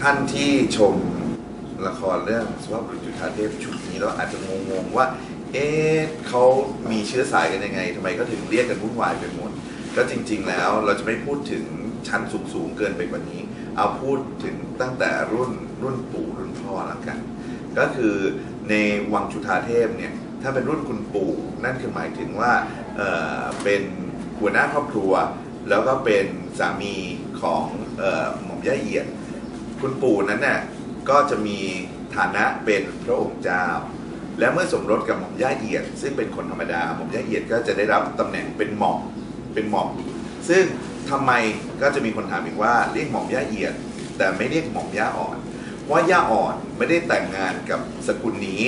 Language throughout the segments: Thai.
ท่านที่ชมละครเรื่องสวบุรุษจุฑาเทพชุดนี้แล้วอาจจะงงๆว่า เอ๊ะเขามีเชื้อสายกันยังไงทำไมก็ถึงเรียกกันวุ่นวายไปหมด ก็จริง ๆ แล้วเราจะไม่พูดถึงชั้นสูงๆเกินไปกว่านี้ เอาพูดถึงตั้งแต่รุ่นรุ่นปู่รุ่นพ่อล้วกัน ก็คือในวังจุฑาเทพเนี่ยถ้าเป็นรุ่นคุณปู่นั่นคือหมายถึงว่าเออเป็นหัวหน้าครอบครัว แล้วก็เป็นสามีของออหม่อมย่าเอียด คุณปู่นั้นน่ะก็จะมีฐานะเป็นพระองค์เจ้า และเมื่อสมรสกับหม่อมย่าเอียด ซึ่งเป็นคนธรรมดาหม่อมย่าเอียดก็จะได้รับตำแหน่งเป็นหม่อมเป็นหม่อม ซึ่งทำไมก็จะมีคนถามอีกว่าเรียกหม่อมย่าเอียด แต่ไม่เรียกหม่อมย่าอ่อนเพราะว่าย่าอ่อนไม่ได้แต่งงานกับสกุลนี้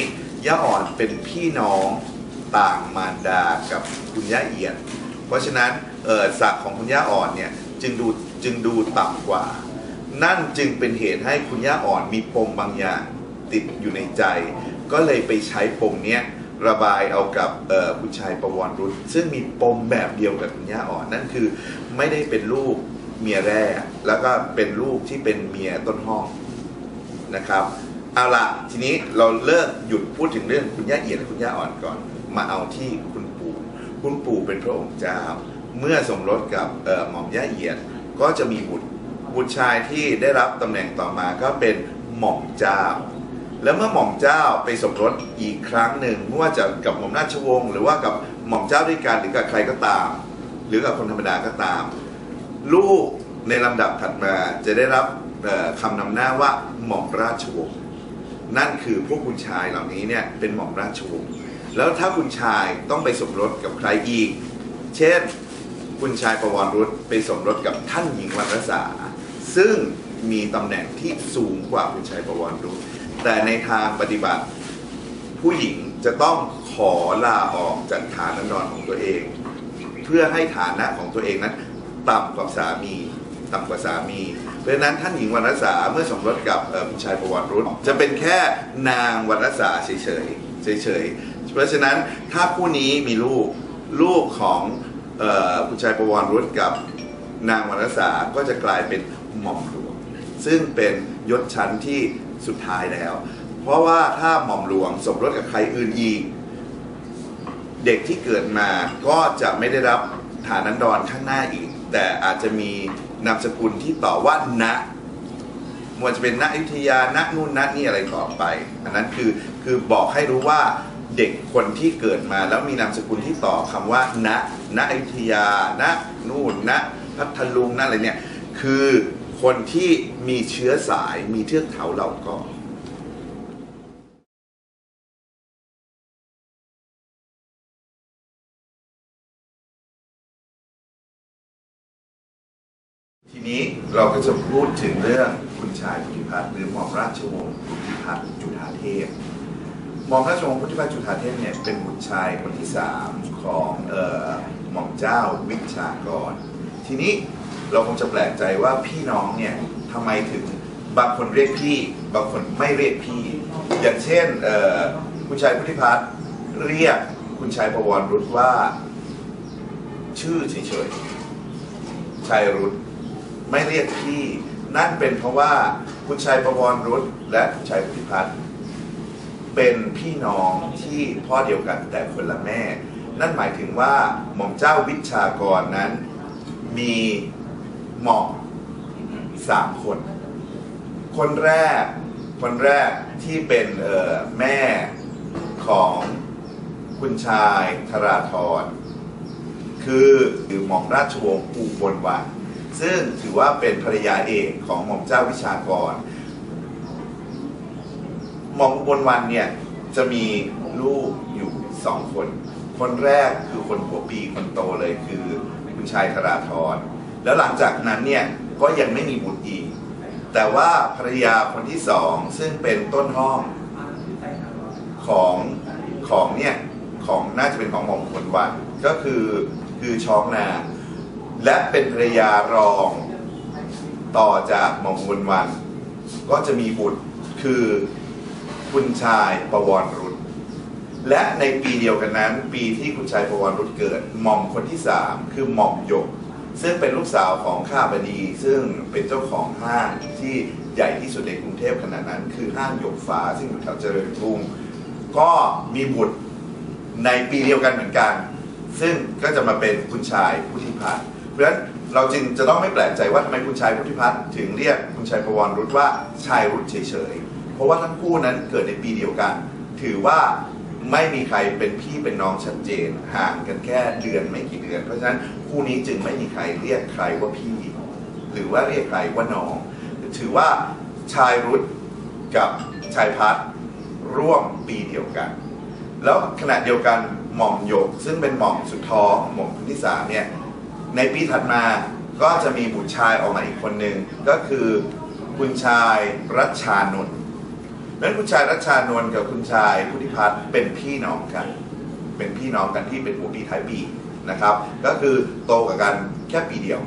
ย่าอ่อนเป็นพี่น้องต่างมารดากับคุณย่าเอียด เพราะฉะนั้นเออศักดิ์ของคุณย่าอ่อนเนี่ยจึงดูจึงดูต่ำกว่า นั่นจึงเป็นเหตุให้คุณย่าอ่อนมีปมบางอย่างติดอยู่ในใจ ก็เลยไปใช้ปมเนี้ยระบายเอากับคุณชายประวรรุษซึ่งมีปมแบบเดียวกับคุณย่าอ่อนนั่นคือ ไม่ได้เป็นลูกเมียแร่แล้วก็เป็นลูกที่เป็นเมียต้นห้องนะครับเอาละทีนี้เราเลิกหยุดพูดถึงเรื่องคุณย่าเอียดคุณย่าอ่อนก่อน มาเอาที่คุณปู่คุณปู่เป็นพระองค์เจ้า เมื่อสมรสกับหม่อมย่าเอียดก็จะมีบุตร บุตรชายที่ได้รับตำแหน่งต่อมาก็เป็นหม่อมเจ้า แล้วเมื่อหม่อมเจ้าไปสมรสอีกครั้งหนึ่งไม่ว่าจะกับหม่อมราชวงศ์หรือว่ากับหม่อมเจ้าด้วยกันหรือกับใครก็ตาม หรือกับคนธรรมดาก็ตาม ลูกในลำดับถัดมาจะได้รับคำนำหน้าว่าหม่อมราชวงศ์นั่นคือพวกคุณชายเหล่านี้เนี่ยเป็นหม่อมราชวงศ์แล้วถ้าคุณชายต้องไปสมรสกับใครอีก เช่น คุณชายประวรรุษไปสมรสกับท่านหญิงวรรณสา ซึ่งมีตำแหน่งที่สูงกว่าคุณชายประวรรุษแต่ในทางปฏิบัติ ผู้หญิงจะต้องขอลาออกจากฐานะนอนของตัวเอง เพื่อให้ฐานะของตัวเองนั้นต่ำกว่าสามีต่ำกว่าสามี เพราะฉะนั้นท่านหญิงวรรณสาเมื่อสมรสกับคุณชายประวัติรุษจะเป็นแค่นางวรรณสาเฉยๆเฉยๆเพราะฉะนั้นถ้าผู้นี้มีลูกลูกของคุณชายประวัติรุษกับนางวรรณสาก็จะกลายเป็น หม่อมหลวง ซึ่งเป็นยศชั้นที่สุดท้ายแล้ว เพราะว่าถ้าหม่อมหลวงสมรสกับใครอื่นอีก เด็กที่เกิดมาก็จะไม่ได้รับฐานันดรข้างหน้าอีก แต่อาจจะมีนามสกุลที่ต่อว่าณไมันจะเป็นณอยุธยาณนู่นณนี่อะไรต่อไป อันนั้นคือคือบอกให้รู้ว่าเด็กคนที่เกิดมาแล้วมีนามสกุลที่ต่อคำว่า ณ ณอยุธยา ณ นู่น ณ พัทลุงณอะไรเนี่ย คือ คนที่มีเชื้อสายมีเทือกเขาเหล่าก่อทีนี้เราก็จะพูดถึงเรื่องคุณชายพุทธิพัฒน์หรือหม่อมราชวงศ์พุทธิพัฒน์จุฑาเทพหม่อมราชวงศ์พุทธิพัฒน์จุฑาเทพเนี่ยเป็นบุตรชายคนที่สามของเอ่อหม่อมเจ้าวิชากร ทีนี้ เราคงจะแปลกใจว่าพี่น้องเนี่ยทำไมถึงบางคนเรียกพี่ บางคนไม่เรียกพี่ อย่างเช่นคุณชายพุทธิพัฒน์เรียกคุณชายประวรรุษว่า ชื่อเฉยๆชายรุษไม่เรียกพี่ นั่นเป็นเพราะว่าคุณชายประวรรุษและคุณชายพุทธิพัฒน์เป็นพี่น้องที่พ่อเดียวกันแต่คนละแม่ นั่นหมายถึงว่าหม่อมเจ้าวิชากรนั้นมี หม่อมสามคน คนแรก คนแรกที่เป็นเออแม่ของคุณชายธราธรคือคือหม่อมราชวงศ์อุบลวรรณซึ่งถือว่าเป็นภรรยาเอกของหม่อมเจ้าวิชากร หม่อมอุบลวรรณเนี่ยจะมีลูกอยู่สองคน คนแรกคือคนหัวปีคนโตเลยคือคุณชายธราธร แล้วหลังจากนั้นเนี่ยก็ยังไม่มีบุตรอีก แต่ว่าภรรยาคนที่สองซึ่งเป็นต้นห้องของของเนี่ยของน่าจะเป็นของหม่อมคนวันก็คือคือช้องนา และเป็นภรรยารองต่อจากหม่อมคนวัน ก็จะมีบุตรคือคุณชายประวรรุษและในปีเดียวกันนั้น ปีที่คุณชายประวรรุษเกิดหม่อมคนที่สามคือหม่อมหยก ซึ่งเป็นลูกสาวของข้าบดี ซึ่งเป็นเจ้าของห้างที่ใหญ่ที่สุดในกรุงเทพขณะนั้น คือห้างหยกฟ้า ซึ่งอยู่แถวเจริญกรุงก็มีบุตรในปีเดียวกันเหมือนกัน ซึ่งก็จะมาเป็นคุณชายพุทธิพัฒน์เพราะฉะนั้นเราจึงจะต้องไม่แปลกใจว่าทำไมคุณชายพุทธิพัฒน์ถึงเรียกคุณชายประวรรุษว่าชายรุษเฉยๆ เพราะว่าทั้งคู่นั้นเกิดในปีเดียวกัน ถือว่า ไม่มีใครเป็นพี่เป็นน้องชัดเจน ห่างกันแค่เดือนไม่กี่เดือน เพราะฉะนั้นคู่นี้จึงไม่มีใครเรียกใครว่าพี่ หรือว่าเรียกใครว่าน้อง ถือว่าชายรุษกับชายพัฒน์ร่วมปีเดียวกัน แล้วขณะเดียวกันหม่อมหยก ซึ่งเป็นหม่อมสุดท้องหม่อมคนที่สามเนี่ยในปีถัดมาก็จะมีบุตรชายออกมาอีกคนหนึ่งก็คือคุณชายรัชชานนท์ นั้นคุณชายรัชชานนท์กับคุณชายพุทธิพัฒน์เป็นพี่น้องกัน เป็นพี่น้องกันที่เป็นหัวปีท้ายปีนะครับ ก็คือโตกับกันแค่ปีเดียว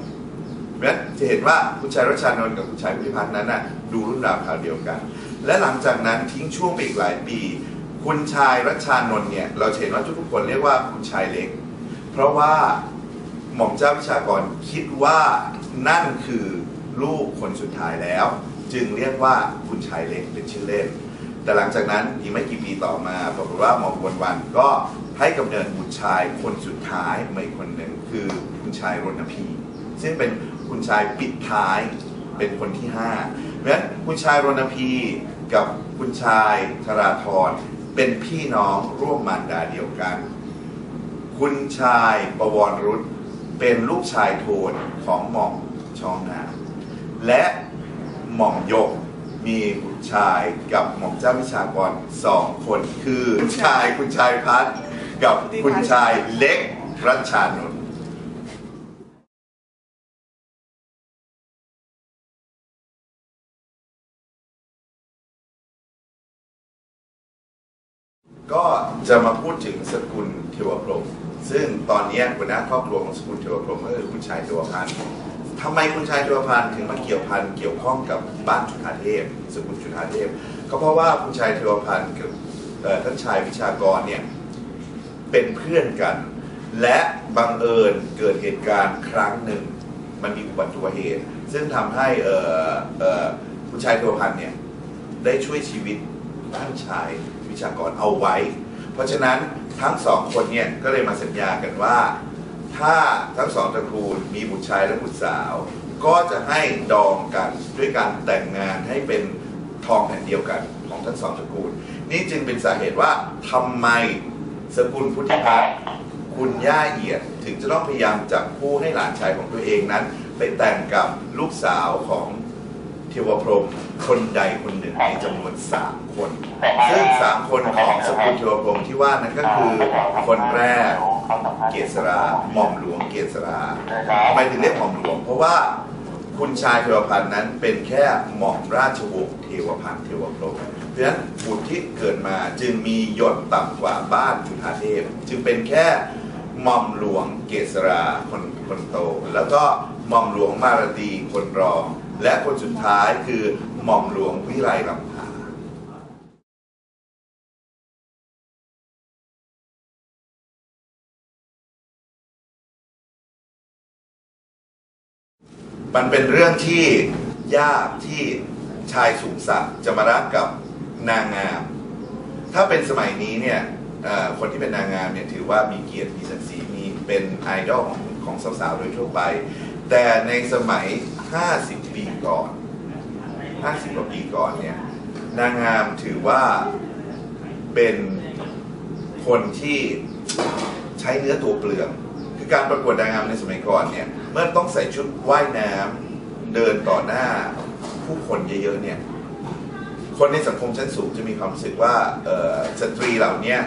เพราะฉะนั้นจะเห็นว่าคุณชายรัชชานนท์กับคุณชายพุทธิพัฒน์นั้นน่ะดูรุ่นราวคราวเดียวกัน และหลังจากนั้นทิ้งช่วงไปอีกหลายปี คุณชายรัชชานนท์เนี่ยเราเห็นว่าทุกคนเรียกว่าคุณชายเล็ก เพราะว่าหม่อมเจ้าวิชากรคิดว่านั่นคือลูกคนสุดท้ายแล้ว จึงเรียกว่าคุณชายเล็กเป็นชื่อเล่น แต่หลังจากนั้นอีกไม่กี่ปีต่อมาปรากฏว่าหมอวันวันก็ให้กำเนิดบุตรชายคนสุดท้ายมาอีกคนหนึ่งคือคุณชายรณพี ซึ่งเป็นคุณชายปิดท้ายเป็นคนที่ห้าเพราะฉะนั้นคุณชายรณพีกับคุณชายธราธรเป็นพี่น้องร่วมมารดาเดียวกัน คุณชายประวรรุษเป็นลูกชายโทนของหม่อมช่องนาและ หม่อมยก มีบุตรชายกับหม่อมเจ้าวิชากรสองคนคือคุณชายคุณชายพัฒน์กับคุณชายเล็กรัชชานนท์ก็จะมาพูดถึงสกุลเทวพรหมซึ่งตอนนี้หัวหน้าครอบครัวของสกุลเทวพรหมก็คือคุณชายเทวพันธ์ ทำไมคุณชายเทวพันธ์ถึงมาเกี่ยวพันเกี่ยวข้องกับบ้านจุฑาเทพสกุลจุฑาเทพก็เพราะว่าคุณชายเทวพันธ์กับท่านชายวิชากรเนี่ยเป็นเพื่อนกัน และบังเอิญเกิดเหตุการณ์ครั้งหนึ่ง มันมีอุบัติเหตุ ซึ่งทำให้เออคุณชายเทวพันธ์เนี่ยได้ช่วยชีวิตท่านชายวิชากรเอาไว้ เพราะฉะนั้นทั้งสองคนเนี่ยก็เลยมาสัญญากันว่า ถ้าทั้งสองตระกูลมีบุตรชายและบุตรสาว ก็จะให้ดองกันด้วยการแต่งงานให้เป็นทองแผ่นเดียวกันของทั้งสองตระกูล นี่จึงเป็นสาเหตุว่าทำไมสกุลพุทธิพัฒน์คุณย่าเอียดถึงจะต้องพยายามจับคู่ให้หลานชายของตัวเองนั้น ไปแต่งกับลูกสาวของ เทวพรหมคนใดคนหนึ่งในจำนวนสามคน ซึ่งสามคนของสกุลเทวพรหมที่ว่านั้นก็คือคนแรกเกษราหม่อมหลวงเกษราทำไมถึงเรียกหม่อมหลวง เพราะว่าคุณชายเทวพันธ์นั้นเป็นแค่หม่อมราชวงศ์เทวพันธ์เทวพรหมเพราะฉะนั้นบุตรที่เกิดมาจึงมียศต่ำกว่าบ้านจุฑาเทพ จึงเป็นแค่หม่อมหลวงเกษราคนคนโต แล้วก็หม่อมหลวงมารตีคนรอง และคนสุดท้ายคือหม่อมหลวงวิไลลำพามันเป็นเรื่องที่ยากที่ชายสูงศักจะมารักกับนางงาม ถ้าเป็นสมัยนี้เนี่ยคนที่เป็นนางงามเนี่ยถือว่ามีเกียรติมีศักดิ์ศรีมีเป็นไอดอลของของสาวๆโดยทั่วไป แต่ในสมัย 50 ปีก่อน 50 กว่าปีก่อนเนี่ยนางงามถือว่าเป็นคนที่ใช้เนื้อตัวเปลืองคือการประกวดนางงามในสมัยก่อนเนี่ยเมื่อต้องใส่ชุดว่ายน้ำเดินต่อหน้าผู้คนเยอะๆเนี่ยคนในสังคมชั้นสูงจะมีความรู้สึกว่าสตรีเหล่านี้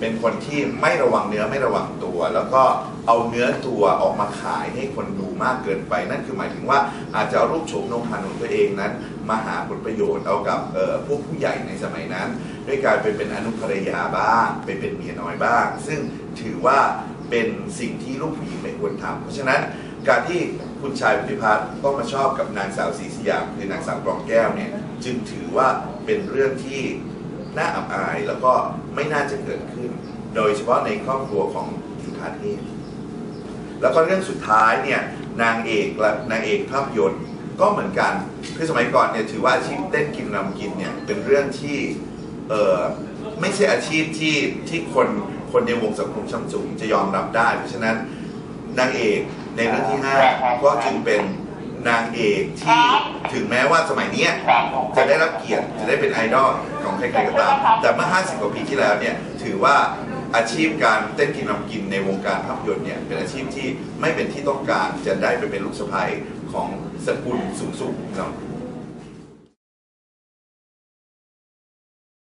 เป็นคนที่ไม่ระวังเนื้อไม่ระวังตัว แล้วก็เอาเนื้อตัวออกมาขายให้คนดูมากเกินไป นั่นคือหมายถึงว่าอาจจะเอารูปโฉมนมพันของตัวเองนั้น มาหาผลประโยชน์เอากับเอ่อพวกผู้ใหญ่ในสมัยนั้น ด้วยการไปเป็นอนุภรรยาบ้างไปเป็นเมียน้อยบ้าง ซึ่งถือว่าเป็นสิ่งที่ลูกผู้หญิงไม่ควรทำเพราะฉะนั้นการที่คุณชายพิพัฒน์ต้องมาชอบกับนางสาวศรีสยามคือนางสาวกรองแก้วเนี่ยจึงถือว่าเป็นเรื่องที่น่าอับอายแล้วก็ไม่น่าจะเกิดขึ้น โดยเฉพาะในครอบครัวของจุฑาเทพแล้วก็เรื่องสุดท้ายเนี่ยนางเอกและนางเอกภาพยนตร์ก็เหมือนกันคือสมัยก่อนเนี่ยถือว่าอาชีพเต้นกินรำกินเนี่ยเป็นเรื่องที่เออไม่ใช่อาชีพที่ที่คนคนในวงสังคมชั้นสูงจะยอมรับได้ เพราะฉะนั้นนางเอกในเรื่องที่ 5 ก็จึงเป็นนางเอกที่ถึงแม้ว่าสมัยนี้จะได้รับเกียรติจะได้เป็นไอดอลของใครๆก็ตาม แต่เมื่อ 50 กว่าปีที่แล้วเนี่ยถือว่า อาชีพการเต้นกินรำกินในวงการภาพยนตร์เนี่ยเป็นอาชีพที่ไม่เป็นที่ต้องการจะได้ไปเป็นลูกสะใภ้ของสกุลสูงๆเนาะ